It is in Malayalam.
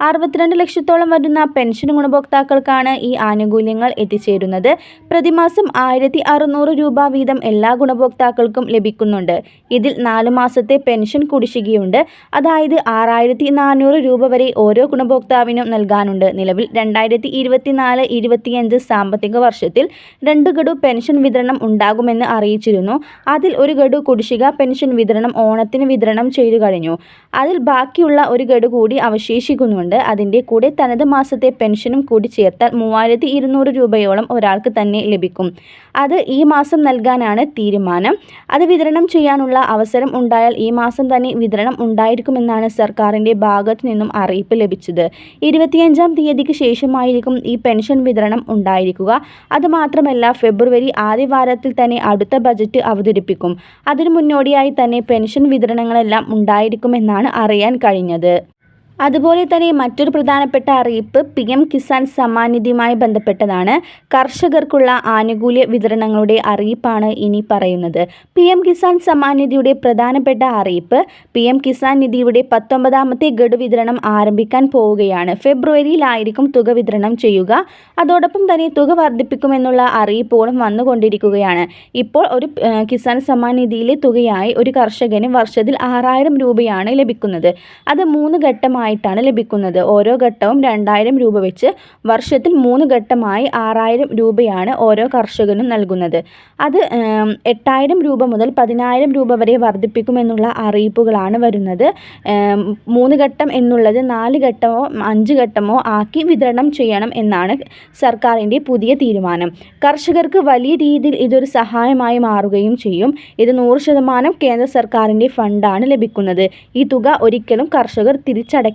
അറുപത്തിരണ്ട് ലക്ഷത്തോളം വരുന്ന പെൻഷൻ ഗുണഭോക്താക്കൾക്കാണ് ഈ ആനുകൂല്യങ്ങൾ എത്തിച്ചേരുന്നത്. പ്രതിമാസം ആയിരത്തി അറുന്നൂറ് രൂപ വീതം എല്ലാ ഗുണഭോക്താക്കൾക്കും ലഭിക്കുന്നുണ്ട്. ഇതിൽ നാല് മാസത്തെ പെൻഷൻ കുടിശ്ശികയുണ്ട്. അതായത് ആറായിരത്തി നാനൂറ് രൂപ വരെ ഓരോ ഗുണഭോക്താവിനും നൽകാനുണ്ട്. നിലവിൽ രണ്ടായിരത്തി ഇരുപത്തിനാല് ഇരുപത്തിയഞ്ച് സാമ്പത്തിക വർഷത്തിൽ രണ്ട് ഗഡു പെൻഷൻ വിതരണം ഉണ്ടാകുമെന്ന് അറിയിച്ചിരുന്നു. അതിൽ ഒരു ഗഡു കുടിശ്ശിക പെൻഷൻ വിതരണം ഓണത്തിന് വിതരണം ചെയ്തു കഴിഞ്ഞു. അതിൽ ബാക്കിയുള്ള ഒരു ഗഡു കൂടി അവശേഷിക്കുന്നുണ്ട്. അതിന്റെ കൂടെ തനത് മാസത്തെ പെൻഷനും കൂടി ചേർത്താൽ മൂവായിരത്തി ഇരുന്നൂറ് രൂപയോളം ഒരാൾക്ക് തന്നെ ലഭിക്കും. അത് ഈ മാസം നൽകാനാണ് തീരുമാനം. അത് വിതരണം ചെയ്യാനുള്ള അവസരം ഉണ്ടായാൽ ഈ മാസം തന്നെ വിതരണം ഉണ്ടായിരിക്കുമെന്നാണ് സർക്കാരിന്റെ ഭാഗത്തു നിന്നും അറിയിപ്പ് ലഭിച്ചത്. ഇരുപത്തിയഞ്ചാം തീയതിക്ക് ശേഷമായിരിക്കും ഈ പെൻഷൻ വിതരണം ഉണ്ടായിരിക്കുക. അതുമാത്രമല്ല ഫെബ്രുവരി ആദ്യ വാരത്തിൽ തന്നെ അടുത്ത ബജറ്റ് അവതരിപ്പിക്കും. അതിനു മുന്നോടിയായി തന്നെ പെൻഷൻ വിതരണങ്ങളെല്ലാം ഉണ്ടായിരിക്കുമെന്നാണ് അറിയാൻ കഴിഞ്ഞത്. അതുപോലെ തന്നെ മറ്റൊരു പ്രധാനപ്പെട്ട അറിയിപ്പ് പി എം കിസാൻ സമ്മാൻ നിധിയുമായി ബന്ധപ്പെട്ടതാണ്. കർഷകർക്കുള്ള ആനുകൂല്യ വിതരണങ്ങളുടെ അറിയിപ്പാണ് ഇനി പറയുന്നത്. പി എം കിസാൻ സമ്മാൻ നിധിയുടെ പ്രധാനപ്പെട്ട അറിയിപ്പ് പി എം കിസാൻ നിധിയുടെ പത്തൊമ്പതാമത്തെ ഗഡു വിതരണം ആരംഭിക്കാൻ പോവുകയാണ്. ഫെബ്രുവരിയിലായിരിക്കും തുക വിതരണം ചെയ്യുക. അതോടൊപ്പം തന്നെ തുക വർദ്ധിപ്പിക്കുമെന്നുള്ള അറിയിപ്പുകളും വന്നുകൊണ്ടിരിക്കുകയാണ്. ഇപ്പോൾ ഒരു കിസാൻ സമ്മാൻ നിധിയിലെ തുകയായി ഒരു കർഷകന് വർഷത്തിൽ ആറായിരം രൂപയാണ് ലഭിക്കുന്നത്. അത് മൂന്ന് ഘട്ടമായി ഘട്ടമായിട്ടാണ് ലഭിക്കുന്നത്. ഓരോ ഘട്ടവും രണ്ടായിരം രൂപ വെച്ച് വർഷത്തിൽ മൂന്ന് ഘട്ടമായി ആറായിരം രൂപയാണ് ഓരോ കർഷകനും നൽകുന്നത്. അത് എട്ടായിരം രൂപ മുതൽ പതിനായിരം രൂപ വരെ വർദ്ധിപ്പിക്കുമെന്നുള്ള അറിയിപ്പുകളാണ് വരുന്നത്. മൂന്ന് ഘട്ടം എന്നുള്ളത് നാല് ഘട്ടമോ അഞ്ച് ഘട്ടമോ ആക്കി വിതരണം ചെയ്യണം എന്നാണ് സർക്കാരിന്റെ പുതിയ തീരുമാനം. കർഷകർക്ക് വലിയ രീതിയിൽ ഇതൊരു സഹായമായി മാറുകയും ചെയ്യും. ഇത് നൂറ് ശതമാനം കേന്ദ്ര സർക്കാരിന്റെ ഫണ്ടാണ് ലഭിക്കുന്നത്. ഈ തുക ഒരിക്കലും കർഷകർ തിരിച്ചടയ്ക്കും